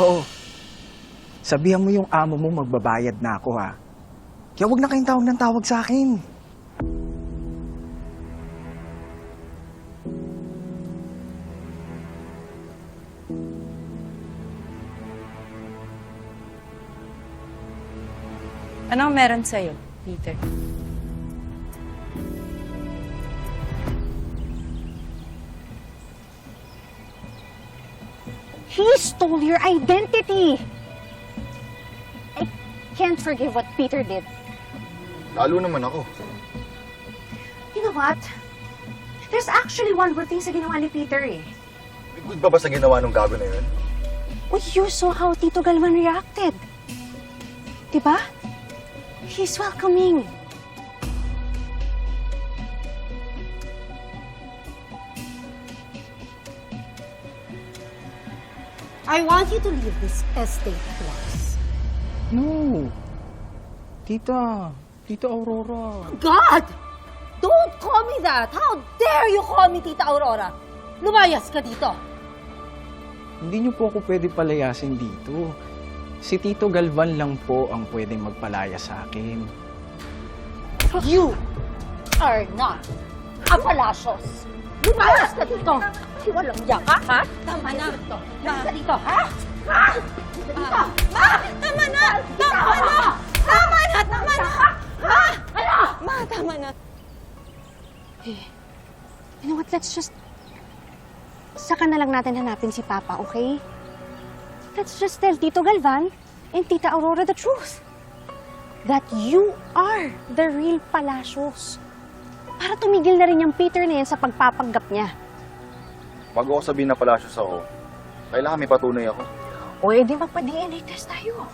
Oo. Sabihan mo yung amo mo magbabayad na ako ha. Kaya huwag na kayong tawag ng tawag sa akin. Anong meron sa'yo, Peter? He stole your identity! I can't forgive what Peter did. Lalo naman ako. You know what? There's actually one good thing sa ginawa ni Peter eh. May good ba ba sa ginawa ng gago na yun? Well, you saw how Tito Galvan reacted. Diba? He's welcoming. I want you to leave this estate at once. No. Tita. Tita Aurora. God! Don't call me that! How dare you call me Tita Aurora? Lumayas ka dito! Hindi niyo po ako pwede palayasin dito. Si Tito Galvan lang po ang pwedeng magpalaya sa akin. You are not a Palacios! Lumayas ka dito! Walang yak, ha? ha? Tama na! Dito. Ka dito, ha? Ha? Dito! Ma! Tama na! Tama na! Tama na! Tama na! Ma! Ano? Ma, tama na. You know what? Let's just... Saka na lang natin hanapin si Papa, okay? Let's just tell Tito Galvan and Tita Aurora the truth. That you are the real Palacios. Para tumigil na rin yung Peter na yan sa pagpapanggap niya. Bago ako sabihin na palasyos ako, kailangan may patunay ako. O edi magpa-DNA test tayo.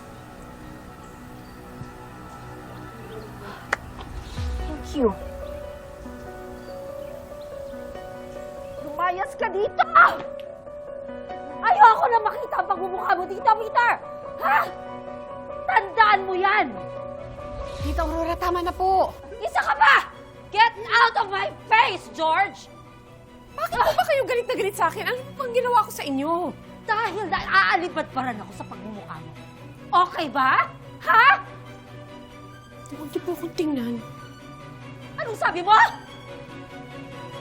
Thank you. Lumayas ka dito! Ayoko na makita ang pagmumukha mo dito, Peter! Ha? Tandaan mo yan! Tita Aurora, tama na po. Isa ka pa! George! Bakit po ba kayo galit na galit sa akin? Ano pang ginawa ko sa inyo? Dahil dahil aalipad pa rin ako sa pagmumukha mo. Okay ba? Ha? Huwag niyo po akong tingnan. Anong sabi mo?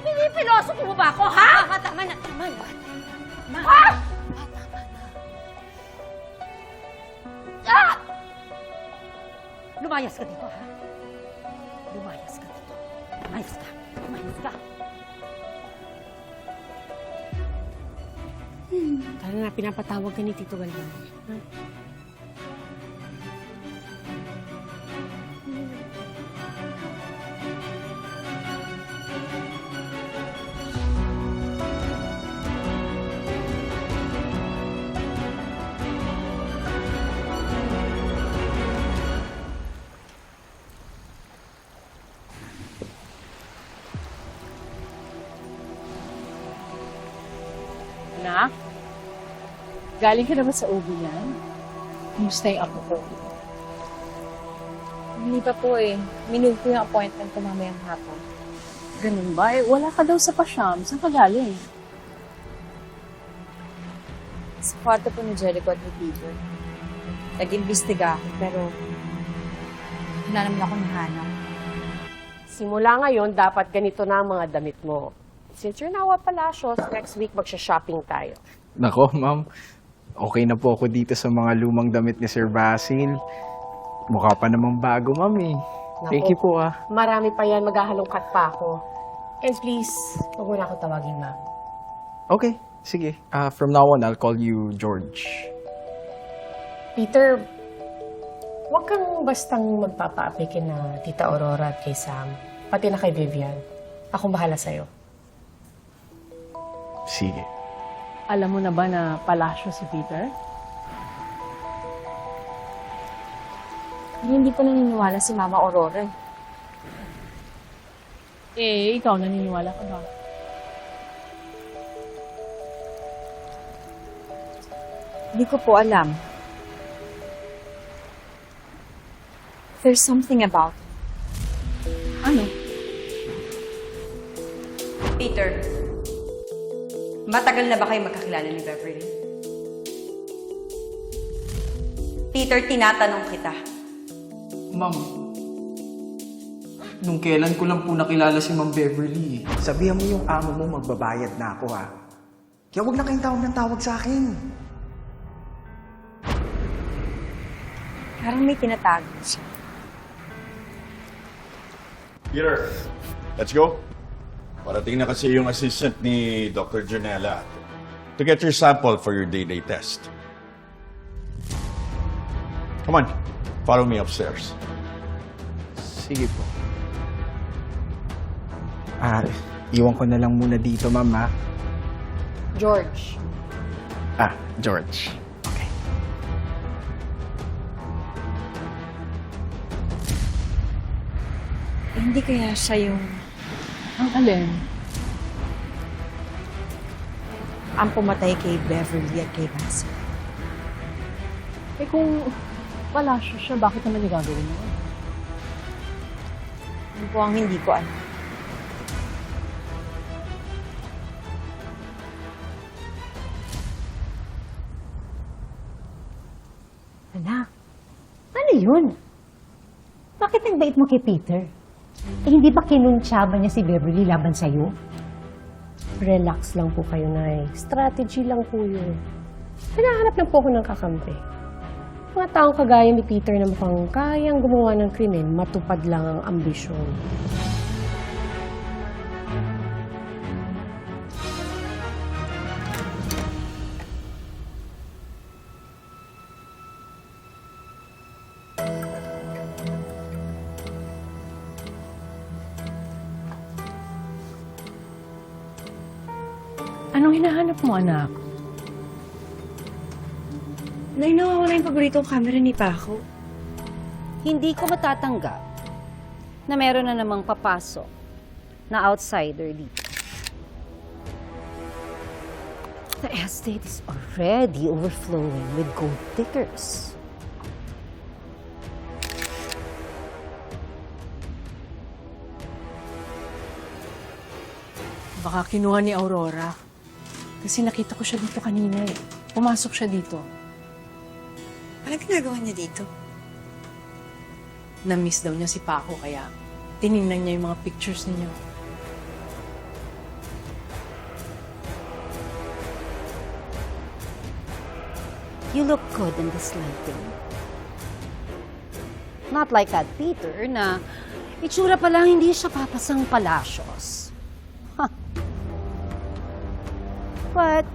Pinipiloso mo ba ako, ha? Ma, tama na, tama na. Ha? Ah! Lumayas ka dito, ha? Lumayas ka. Tara na, pinapatawag ka ni Tito Galvan. Ha? Anak, galing ka na ba sa ubi yan? Kumusta yung apo ko? Hindi pa po eh. Minove ko yung appointment ko mamayang hapon. Ganun ba? Eh, wala ka daw sa pasyam. Saan ka galing? Sa kwarto po ni Jericho at ni Peter. Nag-imbestiga ako pero wala naman ako nahanap. Simula ngayon, dapat ganito na ang mga damit mo. Since you're now a Palacios, next week magsha-shopping tayo. Nako, ma'am. Okay na po ako dito sa mga lumang damit ni Sir Basil. Mukha pa namang bago, ma'am eh. Thank you po ah. Marami pa yan, maghahalongkat pa ako. And please, huwag mo na ako tawagin, ma. Okay, sige. Ah, from now on, I'll call you George. Peter, huwag kang bastang magpapa-apply na Tita Aurora at kay Sam. Pati na kay Vivian. Akong bahala sa'yo. Sige. Alam mo na ba na palasyo si Peter? Hindi po naniniwala si Mama Aurora. eh. Eh, ikaw naniniwala ka ba? Hindi ko po alam. There's something about Ano? Peter, matagal na ba kayo magkakilala ni Beverly? Peter, tinatanong kita. Ma'am, nung kailan ko lang po nakilala si Ma'am Beverly. Sabihan mo yung amo mo magbabayad na ako ha. Kaya huwag na kayong tawag ng tawag sa akin. Parang may tinatago siya. Peter, let's go. Parating na kasi yung assistant ni Dr. Janela to get your sample for your DNA test. Come on, follow me upstairs. Sige po. Ah, iwan ko na lang muna dito, ma'am ha. George, Ah, George. Okay. Hindi kaya siya yung Ang alin? ang pumatay kay Beverly at kay Basil. Eh kung wala siya siya, bakit naman niya gagawin yun? Yun po ang hindi ko alam. Anak, ano yun? Bakit nagbait mo kay Peter? Eh, hindi ba kinuntsaba niya si Beverly laban sa'yo? relax lang po kayo, Nay. Strategy lang po yun. Hinahanap lang po ako ng kakampi. Mga taong kagaya ni Peter na mukhang kayang gumawa ng krimen, matupad lang ang ambisyon. Anong hinahanap mo, anak? Nay, nawawala yung paboritong camera ni Paco. Hindi ko matatanggap na meron na namang papasok na outsider dito. The estate is already overflowing with gold diggers. Baka kinuha ni Aurora. Kasi nakita ko siya dito kanina eh. Pumasok siya dito. Ano ginagawa niya dito? Na-miss daw niya si Paco kaya tiningnan niya yung mga pictures ninyo. You look good in this lighting. Not like that Peter na itsura pa lang hindi siya papasang palasyos. But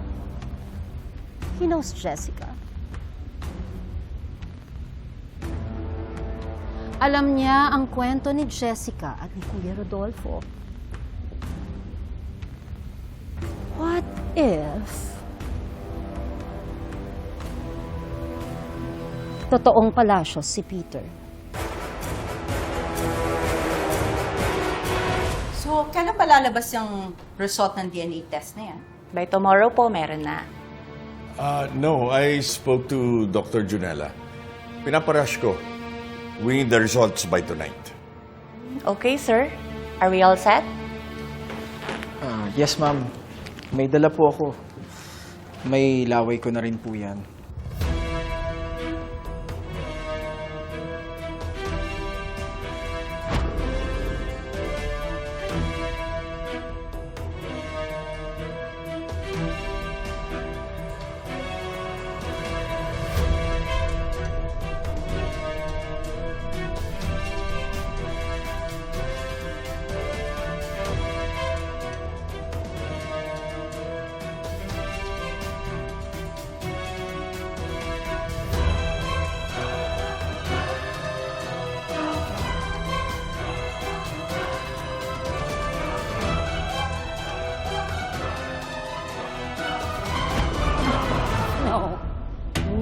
he knows Jessica. Alam niya ang kwento ni Jessica at ni Kuya Rodolfo. What if totoong palasyos si Peter? So, kailan pa lalabas yung result ng DNA test na yan? By tomorrow po, meron na. Uh, no, I spoke to Dr. Junela. Pinaparash ko. We need the results by tonight. Okay, sir. Are we all set? Ah, yes, ma'am. May dala po ako. May laway ko na rin po yan. No.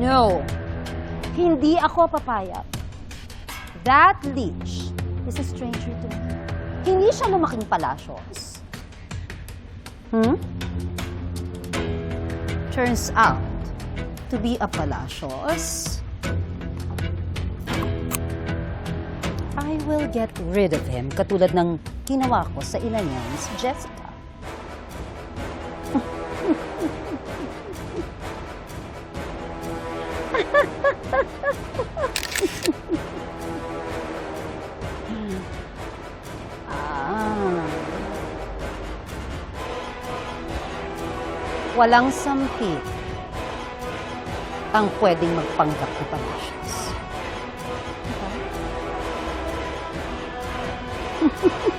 No. Hindi ako papayag. That leech is a stranger to me. Hindi siya lumaking palasyos. Hmm? Turns out to be a palasyos. I will get rid of him katulad ng ginawa ko sa ina niya, si Jessica. Walang sampit ang pwedeng magpanggap ni Palacios.